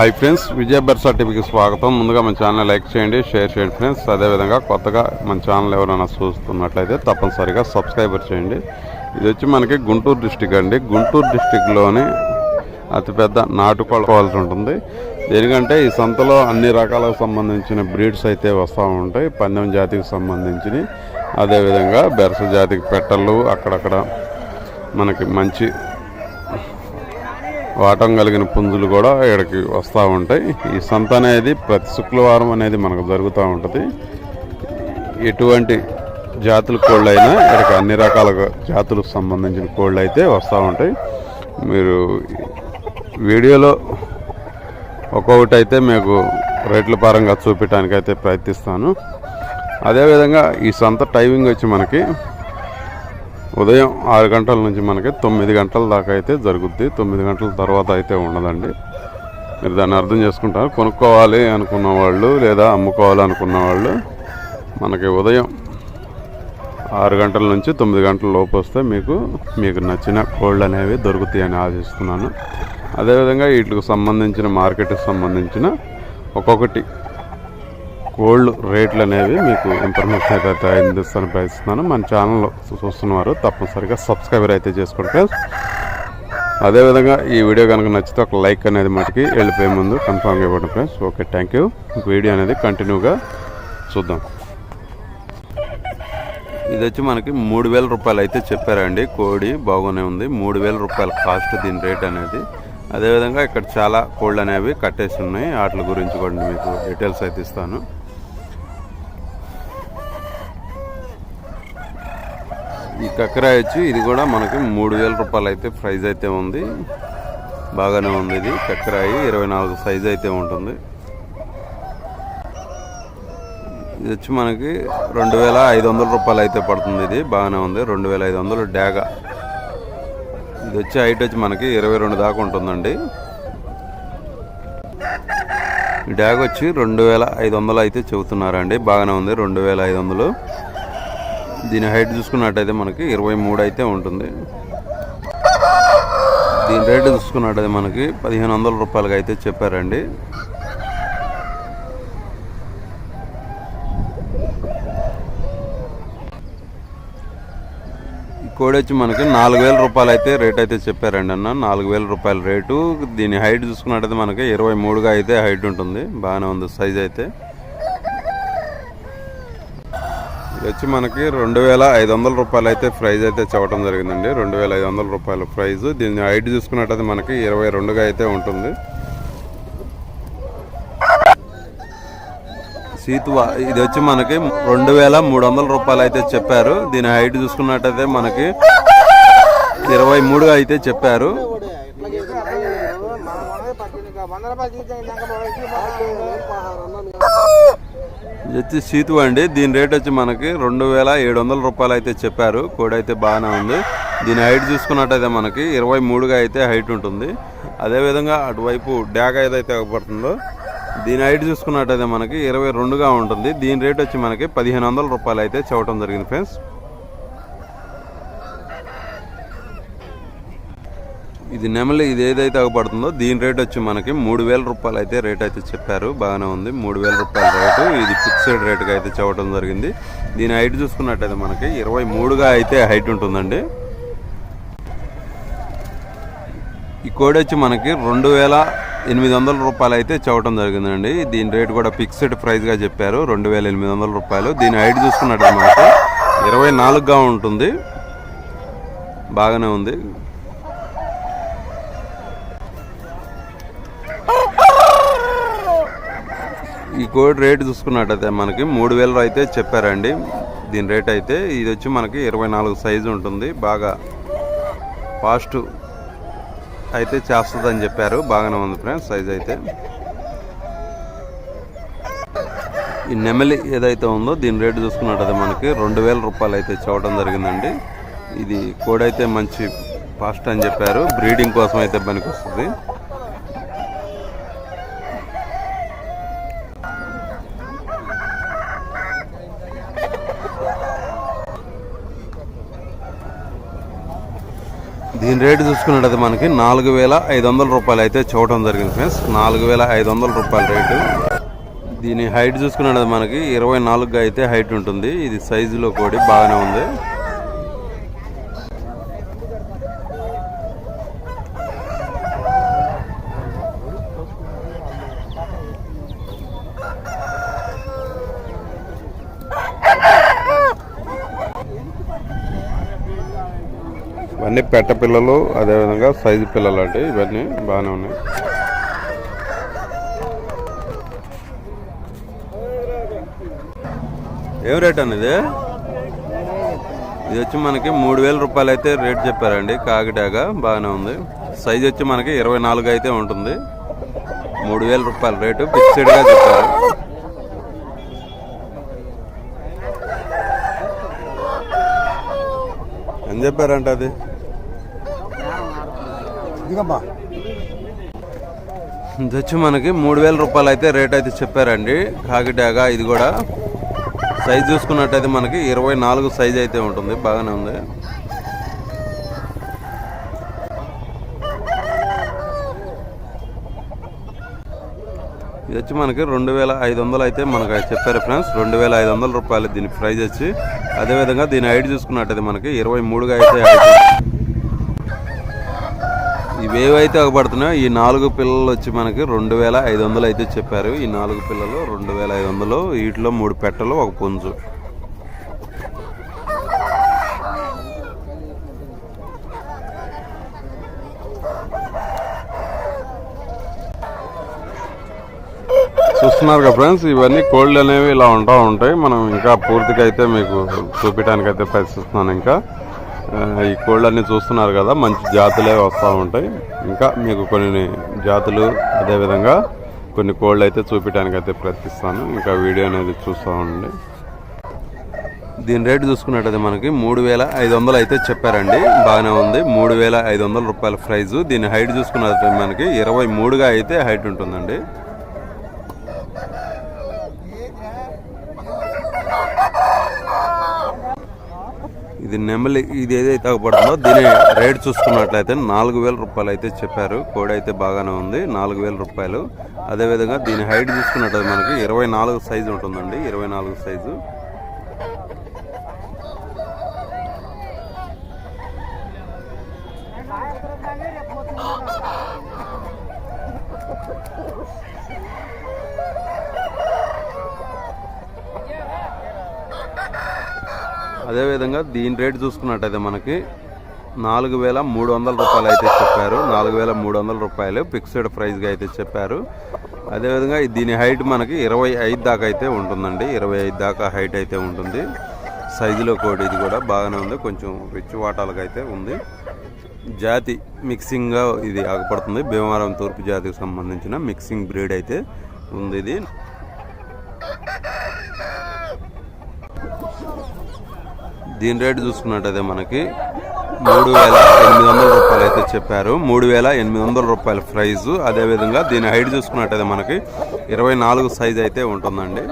Hi friends విజయ బెర్సా టీవీకి స్వాగతం. ముందుగా మన ఛానల్ లైక్ చేయండి షేర్ చేయండి ఫ్రెండ్స్ అదేవిధంగా కొత్తగా మన ఛానల్ ఎవరైనా చూస్తున్నట్లయితే తప్పనిసరిగా సబ్స్క్రైబర్ చేయండి. ఇది వచ్చి మనకి గుంటూరు డిస్టిక్ అండి. గుంటూరు డిస్టిక్లోని అతిపెద్ద నాటుకోవాల్సి ఉంటుంది. ఎందుకంటే ఈ సంతలో అన్ని రకాలకు సంబంధించిన బ్రీడ్స్ అయితే వస్తూ ఉంటాయి. పందెం జాతికి సంబంధించినవి. అదేవిధంగా బెరస జాతికి పెట్టలు అక్కడక్కడ మనకి మంచి వాటం కలిగిన పుంజులు కూడా ఇక్కడికి వస్తూ ఉంటాయి. ఈ సంత అనేది ప్రతి శుక్రవారం అనేది మనకు జరుగుతూ ఉంటుంది. ఎటువంటి జాతుల కోళ్ళు అయినా ఇక్కడికి అన్ని రకాల జాతులకు సంబంధించిన కోళ్ళు అయితే వస్తూ ఉంటాయి. మీరు వీడియోలో ఒక్కొక్కటి అయితే మీకు రేట్ల పరంగా చూపించడానికి అయితే ప్రయత్నిస్తాను. అదేవిధంగా ఈ సంత టైమింగ్ వచ్చి మనకి ఉదయం ఆరు గంటల నుంచి మనకి తొమ్మిది గంటల దాకా అయితే జరుగుద్ది. తొమ్మిది గంటల తర్వాత అయితే ఉండదండి. మీరు దాన్ని అర్థం చేసుకుంటారు? కొనుక్కోవాలి అనుకున్న వాళ్ళు లేదా అమ్ముకోవాలి అనుకున్న వాళ్ళు మనకి ఉదయం ఆరు గంటల నుంచి తొమ్మిది గంటల లోపు వస్తే మీకు మీకు నచ్చిన కోళ్ళు అనేవి దొరుకుతాయని ఆశిస్తున్నాను. అదేవిధంగా వీటికి సంబంధించిన మార్కెట్కి సంబంధించిన ఒక్కొక్కటి కోల్డ్ రేట్లు అనేవి మీకు ఇన్ఫర్మేషన్ అయితే అందిస్తాను ప్రయత్నిస్తున్నాను. మన ఛానల్ చూస్తున్నారు తప్పనిసరిగా సబ్స్క్రైబర్ అయితే చేసుకోండి ఫ్రెండ్స్ అదేవిధంగా ఈ వీడియో కనుక నచ్చితే ఒక లైక్ అనేది మటుకి వెళ్ళిపోయే ముందు కన్ఫామ్గా ఇవ్వండి friends okay thank you video అనేది కంటిన్యూగా చూద్దాం. ఇది వచ్చి మనకి మూడు వేల రూపాయలు అయితే చెప్పారండి. కోడి బాగానే ఉంది. మూడు వేల రూపాయల కాస్ట్ దీని రేట్ అనేది. అదేవిధంగా ఇక్కడ చాలా కోళ్ళు అనేవి కట్టేసి ఉన్నాయి. వాటి గురించి కూడా మీకు డీటెయిల్స్ అయితే ఇస్తాను. ఈ కక్కరాయి వచ్చి ఇది కూడా మనకి మూడు వేల రూపాయలు అయితే ప్రైజ్ అయితే ఉంది. బాగానే ఉంది ఇది. కక్కరాయి ఇరవై నాలుగు సైజ్ అయితే ఉంటుంది. ఇది వచ్చి మనకి రెండు వేల ఐదు వందల రూపాయలు అయితే పడుతుంది ఇది. బాగానే ఉంది. రెండు వేల ఐదు వందలు డ్యాగా ఇది వచ్చి హైట్ వచ్చి మనకి ఇరవై రెండు దాకా ఉంటుందండి. ఈ డ్యాగ్ వచ్చి రెండు వేల ఐదు వందలు అయితే చెబుతున్నారండి. బాగానే ఉంది. రెండు వేల ఐదు వందలు. దీని హైట్ చూసుకున్నట్టయితే మనకి ఇరవై మూడు అయితే ఉంటుంది. దీని రేట్ చూసుకున్నట్టయితే మనకి పదిహేను వందల రూపాయలకి అయితే చెప్పారండి. కోడి వచ్చి మనకి నాలుగు వేల రూపాయలు అయితే రేట్ అయితే చెప్పారండి అన్న. నాలుగు వేల రూపాయల రేటు. దీని హైట్ చూసుకున్నట్టయితే మనకి ఇరవై మూడుగా అయితే హైట్ ఉంటుంది. బాగానే ఉంది సైజ్ అయితే. ఇది వచ్చి మనకి రెండు వేల ఐదు వందల రూపాయలు అయితే ప్రైజ్ అయితే చెప్పడం జరిగిందండి. రెండు వేల ఐదు వందల రూపాయల ప్రైజ్. దీన్ని హైట్ చూసుకున్నట్టయితే మనకి ఇరవై రెండుగా అయితే ఉంటుంది. సీతువా ఇది వచ్చి మనకి రెండు వేల మూడు వందల రూపాయలు అయితే చెప్పారు. దీని హైట్ చూసుకున్నట్టయితే మనకి ఇరవై మూడుగా అయితే చెప్పారు. ఇది వచ్చి సీతు అండి. దీని రేట్ వచ్చి మనకి రెండు వేల ఏడు వందల రూపాయలు అయితే చెప్పారు. కోడి అయితే బాగానే ఉంది. దీని హైట్ చూసుకున్నట్టయితే మనకి ఇరవై మూడుగా అయితే హైట్ ఉంటుంది. అదేవిధంగా అటువైపు డ్యాగ్ ఏదైతే ఇవ్వబడుతుందో దీని హైట్ చూసుకున్నట్టయితే మనకి ఇరవై రెండుగా ఉంటుంది. దీని రేట్ వచ్చి మనకి పదిహేను వందల రూపాయలు అయితే చెప్పడం జరిగింది ఫ్రెండ్స్. ఇది నెమలి ఇది ఏదైతే అగపడుతుందో దీని రేట్ వచ్చి మనకి మూడు వేల రూపాయలు అయితే రేట్ అయితే చెప్పారు. బాగానే ఉంది. మూడు వేల రూపాయల రేటు. ఇది ఫిక్స్డ్ రేటుగా అయితే చెప్పడం జరిగింది. దీని హైట్ చూసుకున్నట్టయితే మనకి ఇరవై మూడుగా అయితే హైట్ ఉంటుందండి. ఈ కోడి వచ్చి మనకి రెండు వేల ఎనిమిది వందల రూపాయలు అయితే చెప్పడం జరిగిందండి. దీని రేట్ కూడా ఫిక్స్డ్ ప్రైస్గా చెప్పారు. రెండు వేల ఎనిమిది వందల రూపాయలు. దీని హైట్ చూసుకున్నట్టయితే మనకి ఇరవై నాలుగుగా ఉంటుంది. బాగానే ఉంది. ఈ కోడ్ రేట్ చూసుకున్నట్టయితే మనకి మూడు వేలలో అయితే చెప్పారండి. దీని రేట్ అయితే ఇది వచ్చి మనకి ఇరవై నాలుగు సైజు ఉంటుంది. బాగా ఫాస్ట్ అయితే చేస్తుందని చెప్పారు. బాగానే ఉంది ఫ్రెండ్స్ సైజ్ అయితే. ఈ నెమలి ఏదైతే ఉందో దీని రేటు చూసుకున్నట్టయితే మనకి రెండు వేల రూపాయలు అయితే చూడటం జరిగిందండి. ఇది కోడ్ అయితే మంచి ఫాస్ట్ అని చెప్పారు. బ్రీడింగ్ కోసం అయితే పనికొస్తుంది. దీని రేటు చూసుకున్నట్టయితే మనకి నాలుగు వేల ఐదు వందల రూపాయలు అయితే చూడటం జరిగింది ఫ్రెండ్స్. నాలుగు వేల ఐదు వందల రూపాయల రేటు. దీని హైట్ చూసుకున్నట్టయితే మనకి ఇరవై నాలుగుగా అయితే హైట్ ఉంటుంది. ఇది సైజులో కోడి బాగానే ఉంది. ఇవన్నీ పెట్ట పిల్లలు అదేవిధంగా సైజు పిల్లలు అంటే ఇవన్నీ బాగానే ఉన్నాయి. ఏం రేట్ అనేది ఇది? వచ్చి మనకి మూడు వేల రూపాయలు అయితే రేట్ చెప్పారండి. కాకిటాగా బాగానే ఉంది. సైజ్ వచ్చి మనకి ఇరవై నాలుగు అయితే ఉంటుంది. మూడు వేల రూపాయల రేటు ఫిక్స్డ్గా చెప్పారు. ఏం చెప్పారంట అది? ఇదిగమ్మా ఇది వచ్చి మనకి మూడు వేల రూపాయలు అయితే రేట్ అయితే చెప్పారండి. కాకిటాగా ఇది కూడా. సైజ్ చూసుకున్నట్టయితే మనకి ఇరవై నాలుగు సైజ్ అయితే ఉంటుంది. బాగానే ఉంది. ఇది వచ్చి మనకి రెండు వేల ఐదు వందలు అయితే మనకు చెప్పారు ఫ్రెండ్స్. రెండు వేల ఐదు వందల రూపాయలు దీని ప్రైజ్ వచ్చి అదేవిధంగా దీని హైట్ చూసుకున్నట్టయితే మనకి ఇరవై మూడుగా అయితే ఇవేవైతే అగబడుతున్నాయో ఈ నాలుగు పిల్లలు వచ్చి మనకి రెండు వేల ఐదు వందలు అయితే చెప్పారు. ఈ నాలుగు పిల్లలు రెండు వేల ఐదు వందలు వీటిలో మూడు పెట్టలు ఒక పుంజు. చూస్తున్నారు కదా ఫ్రెండ్స్ ఇవన్నీ కోళ్ళు అనేవి ఇలా ఉంటా ఉంటాయి. మనం ఇంకా పూర్తిగా అయితే మీకు చూపించడానికి అయితే ప్రయత్నిస్తున్నాను ఇంకా. ఈ కోళ్ళన్నీ చూస్తున్నారు కదా మంచి జాతులే వస్తూ ఉంటాయి. ఇంకా మీకు కొన్ని జాతులు అదేవిధంగా కొన్ని కోళ్ళు అయితే చూపించడానికి అయితే ప్రయత్నిస్తాను. ఇంకా వీడియో అనేది చూస్తూ ఉండండి. దీని రేటు చూసుకున్నట్టయితే మనకి మూడు వేల ఐదు వందలు అయితే చెప్పారండి. బాగానే ఉంది. మూడు వేల ఐదు వందల రూపాయల ప్రైజు. దీని హైట్ చూసుకున్నట్టయితే మనకి ఇరవై మూడుగా అయితే హైట్ ఉంటుందండి. ఇది నెమలి ఇది ఏదైతే అగపడుతుందో దీని రేట్ చూసుకున్నట్లయితే నాలుగు వేల రూపాయలు అయితే చెప్పారు. కోడి అయితే బాగానే ఉంది నాలుగు వేల రూపాయలు. అదేవిధంగా దీని హైట్ చూసుకున్నట్లయితే మనకి ఇరవై నాలుగు సైజు ఉంటుందండి ఇరవై నాలుగు సైజు. అదేవిధంగా దీని రేట్ చూసుకున్నట్టయితే మనకి నాలుగు వేల మూడు వందల రూపాయలు అయితే చెప్పారు. నాలుగు వేల మూడు వందల రూపాయలు ఫిక్స్డ్ ప్రైస్గా అయితే చెప్పారు. అదేవిధంగా దీని హైట్ మనకి ఇరవై ఐదు దాకా అయితే ఉంటుందండి. ఇరవై ఐదు దాకా హైట్ అయితే ఉంటుంది. సైజులో కోడి ఇది కూడా బాగానే ఉంది. కొంచెం రిచ్ వాటాలకు అయితే ఉంది. జాతి మిక్సింగ్గా ఇది ఆగపడుతుంది. భీమవరం తూర్పు జాతికి సంబంధించిన మిక్సింగ్ బ్రీడ్ అయితే ఉంది ఇది. దీని రేటు చూసుకున్నట్టయితే మనకి మూడు వేల ఎనిమిది వందల రూపాయలు అయితే చెప్పారు. మూడు వేల ఎనిమిది వందల రూపాయల ప్రైజు అదేవిధంగా దీని హైట్ చూసుకున్నట్టయితే మనకి ఇరవై నాలుగు సైజ్ అయితే ఉంటుందండి.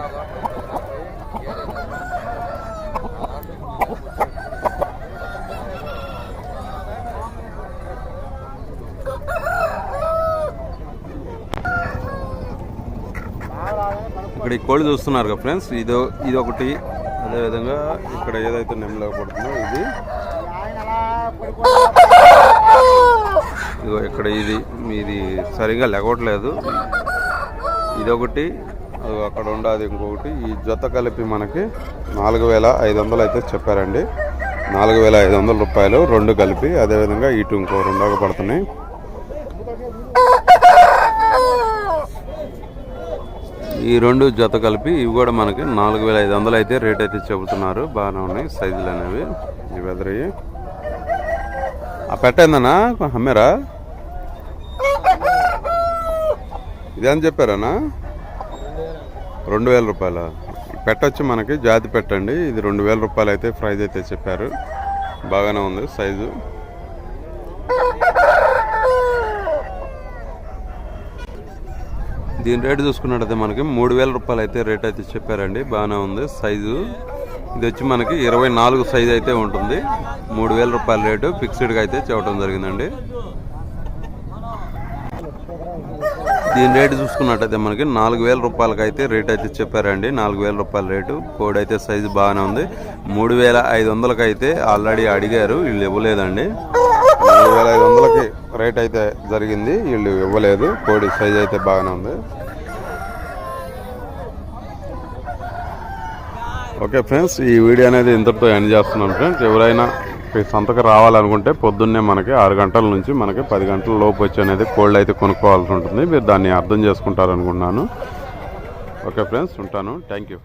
ఇక్కడ ఈ కోళ్ళు చూస్తున్నారు కదా ఫ్రెండ్స్. ఇది ఇది ఒకటి అదేవిధంగా ఇక్కడ ఏదైతే నెమ్మలో పడుతుందో ఇది. ఇదిగో ఇక్కడ ఇది. ఇది సరిగా లెగవట్లేదు. ఇదొకటి అక్కడ ఉండదు ఇంకొకటి. ఈ జత కలిపి మనకి నాలుగు వేల ఐదు వందలు అయితే చెప్పారండి. నాలుగు వేల ఐదు వందల రూపాయలు రెండు కలిపి అదేవిధంగా ఇటు ఇంకో రెండోగా పడుతున్నాయి ఈ రెండు జత కలిపి ఇవి కూడా మనకి నాలుగు వేల ఐదు వందలు అయితే రేట్ అయితే చెబుతున్నారు. బాగానే ఉన్నాయి. సైజులు అనేవి ఈ ఎదురయ్యి ఆ పెట్టేందన్నా అమ్మారా? ఇదేం చెప్పారన్నా? రెండు వేల రూపాయల? పెట్టొచ్చి మనకి. జాతి పెట్టండి. ఇది రెండు వేల రూపాయలు అయితే ప్రైజ్ అయితే చెప్పారు. బాగానే ఉంది సైజు. దీని రేటు చూసుకున్నట్టయితే మనకి మూడు వేల రూపాయలు అయితే రేట్ అయితే చెప్పారండి. బాగానే ఉంది. సైజు ఇది వచ్చి మనకి ఇరవై నాలుగు సైజు అయితే ఉంటుంది. మూడు వేల రూపాయల రేటు ఫిక్స్డ్గా అయితే చెప్పడం జరిగిందండి. దీని రేటు చూసుకున్నట్టయితే మనకి నాలుగు వేల రూపాయలకి అయితే రేట్ అయితే చెప్పారండి. నాలుగు వేల రూపాయల రేటు. కోడి అయితే సైజు బాగానే ఉంది. మూడు వేల ఐదు వందలకి అయితే ఆల్రెడీ అడిగారు. వీళ్ళు ఇవ్వలేదండి. నాలుగు వేల ఐదు వందలకి రేట్ అయితే జరిగింది. వీళ్ళు ఇవ్వలేదు. కోడి సైజ్ అయితే బాగానే ఉంది. ఓకే ఫ్రెండ్స్ ఈ వీడియో అనేది ఇంతటితో ఎండ్ చేస్తున్నాను ఫ్రెండ్స్. ఎవరైనా ఈ సంతకు రావాలనుకుంటే పొద్దున్నే మనకి ఆరు గంటల నుంచి మనకి పది గంటల లోపు వచ్చి అనేది కోల్డ్ అయితే కొనుక్కోవాల్సి ఉంటుంది. మీరు దాన్ని అర్థం చేసుకుంటారనుకుంటున్నాను. ఓకే ఫ్రెండ్స్ ఉంటాను. Thank you